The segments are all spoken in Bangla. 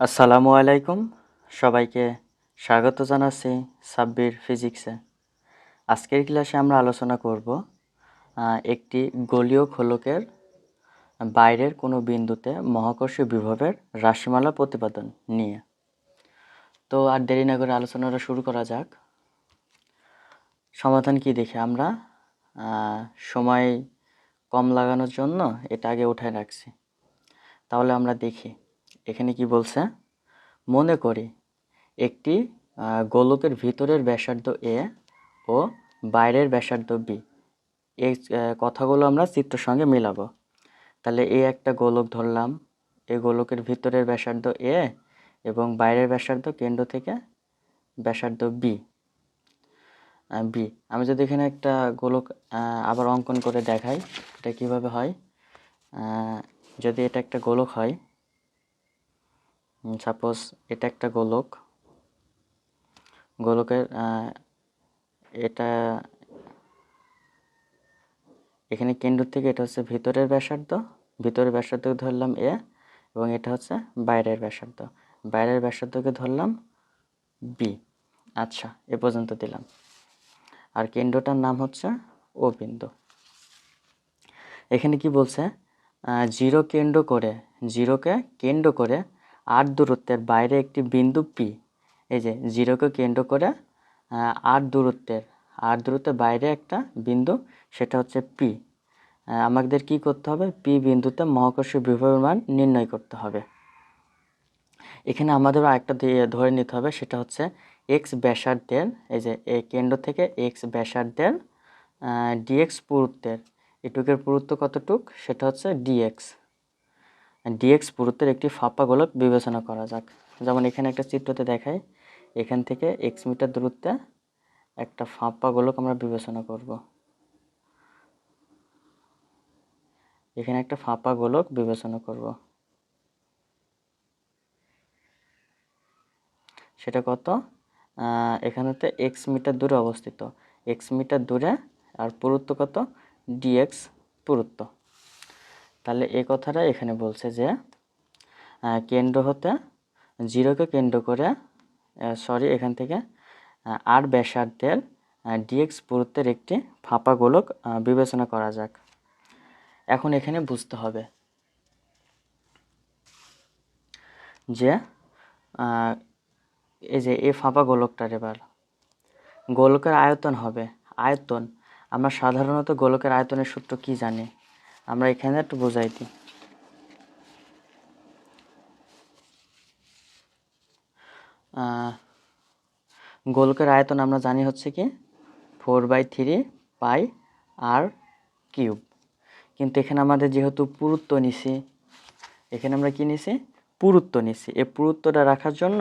আসসালামু আলাইকুম। সবাইকে স্বাগত জানাচ্ছি সাব্বির ফিজিক্সে। আজকের ক্লাসে আমরা আলোচনা করব একটি গোলীয় খোলকের বাইরের কোনো বিন্দুতে মহাকর্ষীয় বিভবের রাশিমালা প্রতিপাদন নিয়ে। তো আর দেরি না করে আলোচনাটা শুরু করা যাক। সমাধান কি দেখি আমরা সময় কম লাগানোর জন্য এটা আগে উঠায় রাখছি। তাহলে আমরা দেখি। এখানে কি বলছে? মনে করি একটি গোলকের ভিতরের ব্যাসার্ধ এ ও বাইরের ব্যাসার্ধ বি। এই কথাগুলো আমরা চিত্রের সঙ্গে মিলাবো। তাহলে এই একটা গোলক ধরলাম এই গোলকের ভিতরের ব্যাসার্ধ এ এবং বাইরের ব্যাসার্ধ কেন্দ্র থেকে ব্যাসার্ধ বি বি। আমি যদি এখানে একটা গোলক আবার অঙ্কন করে দেখাই, এটা কীভাবে হয়? যদি এটা একটা গোলক হয় সাপোজ এটা একটা গোলক। গোলকের এটা এখানে কেন্দ্র থেকে এটা হচ্ছে ভিতরের ব্যাসার্ধ। ভিতরের ব্যাসার্ধকে ধরলাম এ এবং এটা হচ্ছে বাইরের ব্যাসার্ধ। বাইরের ব্যাসার্ধকে ধরলাম বি। আচ্ছা এ পর্যন্ত দিলাম। আর কেন্দ্রটার নাম হচ্ছে ও বিন্দু। এখানে কি বলছে? জিরো কেন্দ্র করে, জিরোকে কেন্দ্র করে আট দূরত্বের বাইরে একটি বিন্দু পি এই যে জিরোকে কেন্দ্র করে আট দূরত্বের আট দূরত্বের বাইরে একটা বিন্দু, সেটা হচ্ছে পি আমাদের কি করতে হবে? পি বিন্দুতে মহাকর্ষীয় বিভবের মান নির্ণয় করতে হবে। এখানে আমাদের আরেকটা ধরে নিতে হবে, সেটা হচ্ছে এক্স ব্যাসার্ধের, এই যে এই কেন্দ্র থেকে এক্স ব্যাসার্ধের ডিএক্স পুরুত্বের। এটুকের পুরুত্ব কতটুক? সেটা হচ্ছে ডিএক্স ডিএক্স পুরুত্বের একটি ফাঁপা গোলক বিবেচনা করা যাক। যেমন এখানে একটা চিত্রতে দেখাই, এখান থেকে এক্স মিটার দূরত্বে একটা ফাঁপা গোলক আমরা বিবেচনা করব। এখানে একটা ফাঁপা গোলক বিবেচনা করব। সেটা কত? এখানেতে এক্স মিটার দূরে অবস্থিত। এক্স মিটার দূরে আর পুরুত্ব কত? ডিএক্স পুরুত্ব। তাহলে এই কথাটা এখানে বলছে যে কেন্দ্র হতে জিরোকে কেন্দ্র করে সরি এখান থেকে আর ব্যাসার্ধের ডিএক্স পুরুত্বের একটি ফাঁপা গোলক বিবেচনা করা যাক। এখন এখানে বুঝতে হবে যে এই যে এ ফাঁপা গোলকটার এবার, গোলকের আয়তন হবে, আয়তন। আমরা সাধারণত গোলকের আয়তনের সূত্র কি জানি? আমরা এখানে একটু বোঝাই দিই। গোলকের আয়তন আমরা জানি হচ্ছে কি? Four by three pi r cube. কিন্তু এখানে আমাদের যেহেতু পুরুত্ব নিছি, এখানে আমরা কি নিছি? পুরুত্ব নিছি। এই পুরুত্বটা রাখার জন্য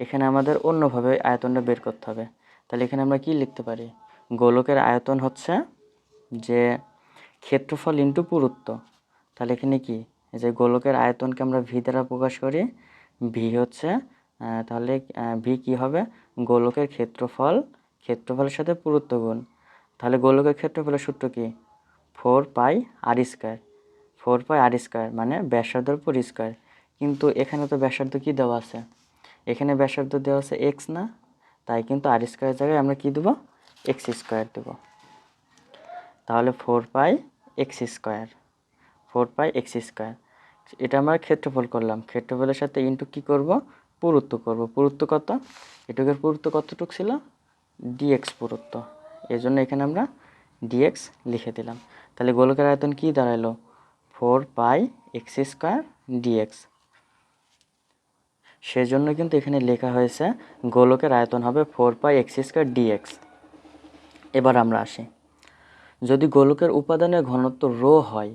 এখানে আমাদের অন্যভাবে আয়তনটা বের করতে হবে। তাহলে এখানে আমরা কি লিখতে পারি? গোলকের আয়তন হচ্ছে যে ক্ষেত্রফল ইন্টু পুরুত্ব। তাহলে এখানে কি? যে গোলকের আয়তনকে আমরা ভি দ্বারা প্রকাশ করি ভি হচ্ছে তাহলে ভি কি হবে? গোলকের ক্ষেত্রফল, ক্ষেত্রফলের সাথে পুরুত্ব গুণ। তাহলে গোলকের ক্ষেত্রফলের সূত্র কি? Four pi r square. Four pi r square মানে ব্যাসার্ধর উপর স্কোয়ার। কিন্তু এখানে তো ব্যাসার্ধ কি দেওয়া আছে? এখানে ব্যাসার্ধ দেওয়া আছে এক্স না? তাই কিন্তু আর স্কোয়ারের জায়গায় আমরা কি দেবো? এক্স স্কোয়ার দেবো। তাহলে four pi x square, four pi x square. এটা আমরা ক্ষেত্রফল করলাম। ক্ষেত্রফলের সাথে ইন্টু কী করব? পুরুত্ব করব। পুরুত্ব কত? এটুকের পুরুত্ব কতটুক ছিল? ডিএক্স পুরুত্ব। এই জন্য এখানে আমরা ডিএক্স লিখে দিলাম। তাহলে গোলকের আয়তন কী দাঁড়াল four pi x square dx সেজন্য কিন্তু এখানে লেখা হয়েছে গোলকের আয়তন হবে four pi x square dx এবার আমরা আসি। যদি গোলকের উপাদানের ঘনত্ব রো হয়,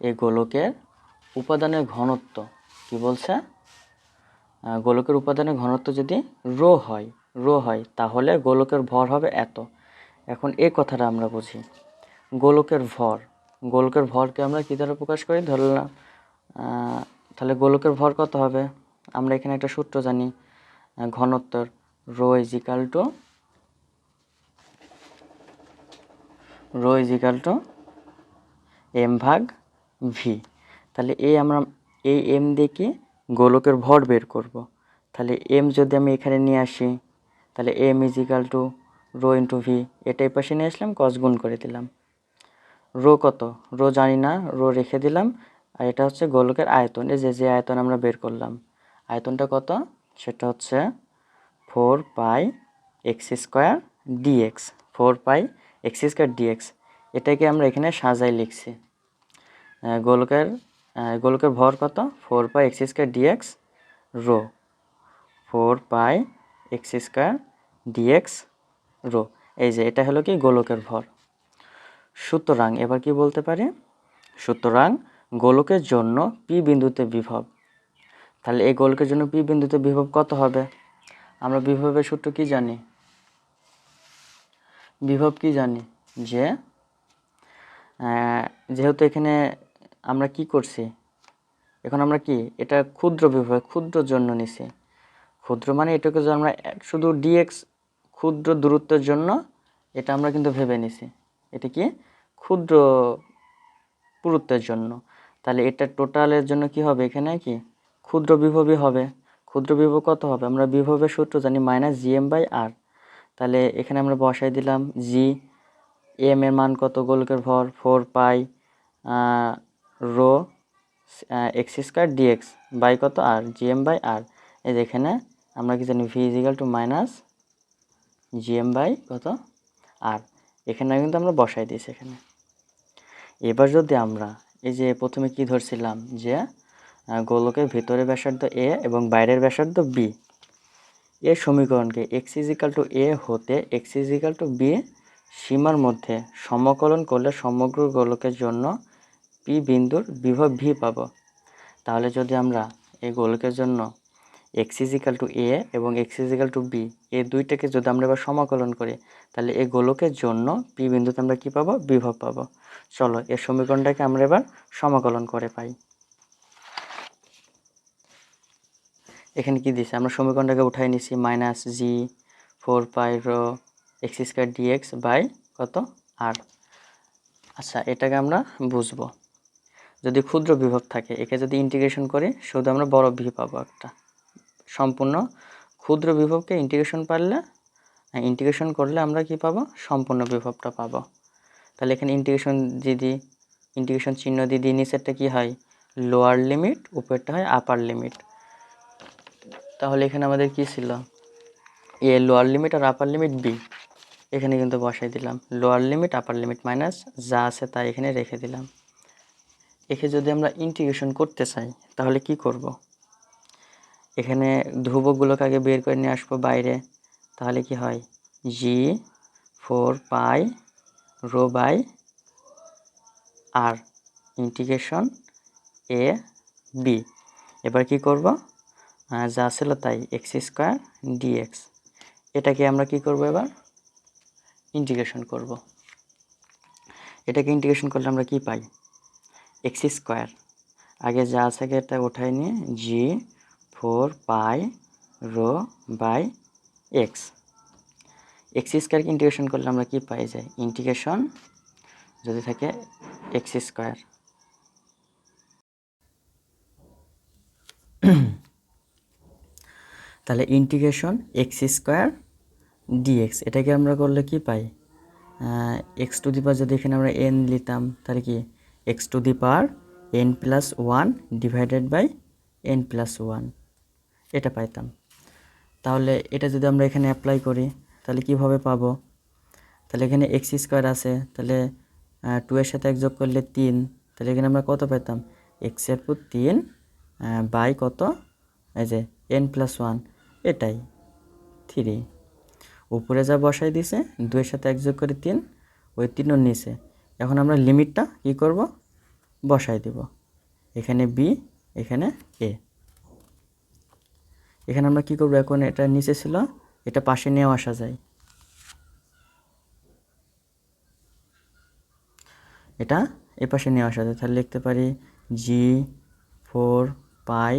এই গোলকের উপাদানের ঘনত্ব কি বলছে? গোলকের উপাদানের ঘনত্ব যদি রো হয় রো হয়, তাহলে গোলকের ভর হবে এত। এখন এই কথাটা আমরা বুঝি। গোলকের ভর। গোলকের ভরকে আমরা কী দ্বারা প্রকাশ করি? ধরলাম তাহলে গোলকের ভর কত হবে? আমরা এখানে একটা সূত্র জানি। ঘনত্বর rho is equal to rho is equal to m ভাগ ভি তাহলে এই আমরা এই এম দিয়ে গোলকের ভর বের করব। তাহলে এম যদি আমি এখানে নিয়ে আসি, তাহলে m is equal to rho into V এটা এই পাশে নিয়ে আসলাম কস গুণ করে দিলাম। রো কত? রো জানি না, রো রেখে দিলাম। আর এটা হচ্ছে গোলকের আয়তন, এই যে যে আয়তন আমরা বের করলাম। আয়তনটা কত? সেটা হচ্ছে four pi x square dx four pi x square dx, এটাকে আমরা এখানে সাজাই লিখছি। গোলকের গোলকের ভর কত? Four pi x square dx rho. Four pi x square dx rho. এই যে, এটা হলো কি? গোলকের ভর। সুতরাং, এবার কি বলতে পারি? সুতরাং, গোলকের জন্য পি বিন্দুতে বিভব। তাহলে এই গোলকের জন্য পি বিন্দুতে বিভব কত হবে? আমরা বিভবের সূত্র কি জানি? বিভব কি জানি? যে যেহেতু এখানে আমরা কি করছি? এখন আমরা কি? এটা ক্ষুদ্র বিভব, ক্ষুদ্র জন্য নিছি। ক্ষুদ্র মানে এটাকে যে আমরা শুধু ডিএক্স ক্ষুদ্র দূরত্বের জন্য, এটা আমরা কিন্তু ভেবে নিছি। এটা কি? ক্ষুদ্র পুরুত্বের জন্য। তাহলে এটা টোটালের জন্য কি হবে এখানে কি? ক্ষুদ্র বিভবই হবে। ক্ষুদ্র বিভব কত হবে? আমরা বিভবের সূত্র জানি minus G M by r তাহলে এখানে আমরা বসাই দিলাম জি এম এর মান কত? গোলকের ভর four pi rho x square dx by কত? আর জি এম বাই আর এই যে এখানে আমরা কি জানি? V two minus G M by কত? আর এখানে কিন্তু আমরা বসাই দিয়েছি এখানে। এবার যদি আমরা এই যে প্রথমে কি ধরছিলাম? যে গোলকের ভিতরে ব্যাসার্ধ এ এবং বাইরের ব্যাসার্ধ বি এর সমীকরণকে এক্স ইজিক্যাল টু এ হতে এক্স ইজিক্যাল টু বি সীমার মধ্যে সমকলন করলে সমগ্র গোলকের জন্য পি বিন্দুর বিভব ভি পাবো। তাহলে যদি আমরা এই গোলকের জন্য এক্স ইজিক্যাল টু এ এবং এক্স ইজিক্যাল টু বি এই দুইটাকে যদি আমরা এবার সমাকলন করি, তাহলে এই গোলকের জন্য পি বিন্দুতে আমরা কি পাবো? বিভব পাবো। চলো এর সমীকরণটাকে আমরা এবার সমাকলন করে পাই। এখানে কি দিছে? আমরা সমীকরণটাকে উঠাই নিছি minus G four pi rho x square dx by কত? আর আচ্ছা এটাকে আমরা বুঝব। যদি ক্ষুদ্র বিভব থাকে, একে যদি ইন্টিগ্রেশন করি, শুধু আমরা বড় ভি পাবো একটা। সম্পূর্ণ ক্ষুদ্র বিভবকে ইন্টিগ্রেশন পারলে ইন্টিগ্রেশন করলে আমরা কি পাবো? সম্পূর্ণ বিভবটা পাবো। তাহলে এখানে ইন্টিগ্রেশন যদি ইন্টিগ্রেশন চিহ্ন দিয়ে দিই, নিচেরটা কি হয়? লোয়ার লিমিট উপরেরটা হয় আপার লিমিট তাহলে এখানে আমাদের কি ছিল? এ লোয়ার লিমিট আর আপার লিমিট বি এখানে কিন্তু বসাই দিলাম। Lower limit upper limit minus যা আছে তা এখানে রেখে দিলাম। একে যদি আমরা ইন্টিগ্রেশন করতে চাই, তাহলে কি করব? এখানে ধ্রুবকগুলোকে আগে বের করে নিয়ে আসব বাইরে। তাহলে কি হয়? G four pi rho by r integration a b এবার কি করব? যা ছিল তাই এক্স স্কোয়ার ডিএক্স। এটাকে আমরা কি করব এবার? ইন্টিগ্রেশন করব। এটাকে ইন্টিগ্রেশন করলে আমরা কি পাই? X square. আগে যা আছে এটা উঠাই নিয়ে G four pi rho by x. X স্কোয়ারকে ইন্টিগ্রেশন করলে আমরা কি পাই? যাই ইন্টিগ্রেশন যদি থাকে এক্স স্কোয়ার। তাহলে ইন্টিগ্রেশন এক্স স্কোয়ার ডিএক্স এটাকে আমরা করলে কি পাই? এক্স টু দি পাওয়ার যদি এখানে আমরা এন নিতাম, তাহলে কি? X to the power n plus one divided by n plus one এটা পাইতাম। তাহলে এটা যদি আমরা এখানে অ্যাপ্লাই করি, তাহলে কীভাবে পাবো? তাহলে এখানে এক্স স্কোয়ার আছে, তাহলে টু এর সাথে এক যোগ করলে তিন, তাহলে এখানে আমরা কত পেতাম এক্সের পুর তিন বাই কত? এই যে এন প্লাস ওয়ান এটাই। থ্রি। উপরে যা বসাই দিছে, দুইয়ের সাথে এক যোগ করে তিন, ওই তিনও নিচে। এখন আমরা লিমিটটা কি করব? বসাই দিব। এখানে বি, এখানে এ। এখানে আমরা কি করব? এখন এটা নিচে ছিল, এটা পাশে নিয়েও আসা যায়। এটা এ পাশে নিয়ে আসা যায়। তাহলে লিখতে পারি G four pi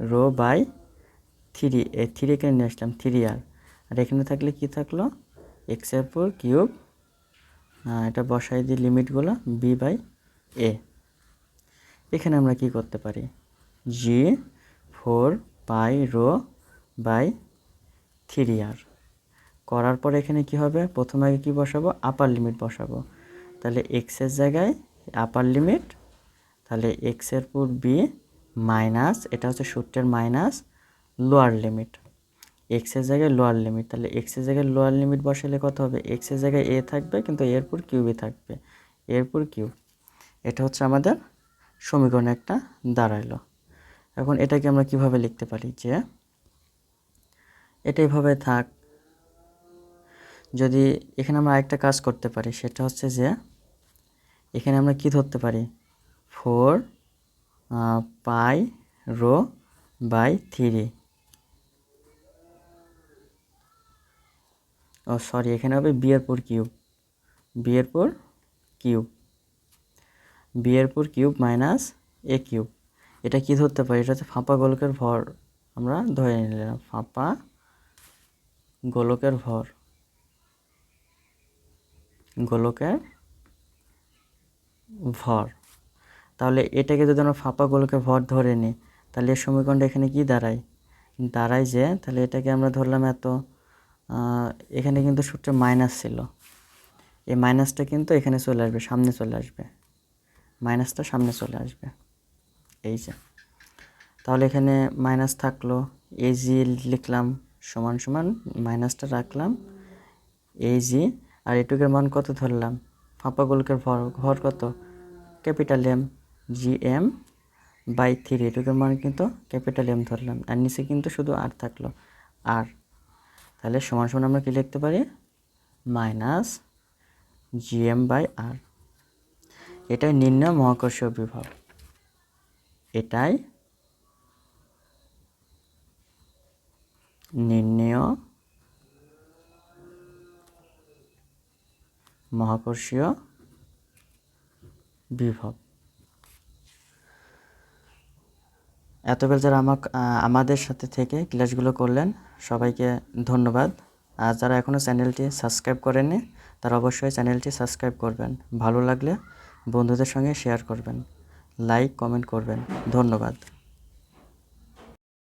rho by three, a, three এখানে নিয়ে আসলাম থ্রি আর আর এখানে থাকলে কি থাকল? এক্সের পর কিউব এটা বসাই দিই লিমিটগুলো বি বাই এ এখানে আমরা কি করতে পারি? G four pi rho by three আর করার পর এখানে কি হবে? প্রথমে আগে কী বসাবো? আপার লিমিট বসাবো। তাহলে এক্সের জায়গায় আপার লিমিট তাহলে এক্সের পুর বি মাইনাস এটা হচ্ছে সূত্রের মাইনাস লোয়ার লিমিট এক্সের জায়গায় লোয়ার লিমিট তাহলে এক্সের জায়গায় লোয়ার লিমিট বসালে কত হবে? এক্সের জায়গায় এ থাকবে, কিন্তু এরপর কিউবই থাকবে। এরপর কিউব এটা হচ্ছে আমাদের সমীকরণ একটা দাঁড়াইলো। এখন এটাকে আমরা কীভাবে লিখতে পারি যে, এটা এভাবে থাক, যদি এখানে আমরা আরেকটা কাজ করতে পারি, সেটা হচ্ছে যে, এখানে আমরা কি ধরতে পারি? Four pi rho by three oh sorry এখানে হবে বিয়ের পর কিউব। বিয়ের পর কিউব। বিয়ের পর কিউব মাইনাস এ কিউব। এটা কি ধরতে পারি? এটা হচ্ছে ফাঁপা গোলকের ভর। আমরা ধরে নিলাম, ফাঁপা গোলকের ভর। গোলকের ভর। তাহলে এটাকে যদি আমরা ফাঁপা গোলকের ভর ধরে নিই, তাহলে এর সমীকরণটা এখানে কি দাঁড়ায়? দাঁড়ায় যে, তাহলে এটাকে আমরা ধরলাম এত। এখানে কিন্তু সূত্রে মাইনাস ছিল। এই মাইনাসটা কিন্তু এখানে চলে আসবে, সামনে চলে আসবে। মাইনাসটা সামনে চলে আসবে। এই যে। তাহলে এখানে মাইনাস থাকল। এই জি লিখলাম, সমান সমান মাইনাসটা রাখলাম। এই জি আর এটুকের মান কত ধরলাম? ফাঁপা গোলকের ভর ভর কত? Capital M G M by three এটুকের মান কিন্তু ক্যাপিটাল এম ধরলাম। আর নিচে কিন্তু শুধু আর থাকল। আর তাহলে সমান সমান আমরা কি লিখতে পারি? Minus G M by r এটাই নির্ণয় মহাকর্ষীয় বিভব। এটাই নির্ণেয় মহাকর্ষীয় বিভব। এতকাল যারা আমাক আমাদের সাথে থেকে ক্লাসগুলো করলেন সবাইকে ধন্যবাদ। আর যারা এখনও চ্যানেলটি সাবস্ক্রাইব করেননি, তারা অবশ্যই চ্যানেলটি সাবস্ক্রাইব করবেন। ভালো লাগলে বন্ধুদের সঙ্গে শেয়ার করবেন। লাইক, কমেন্ট করবেন। ধন্যবাদ।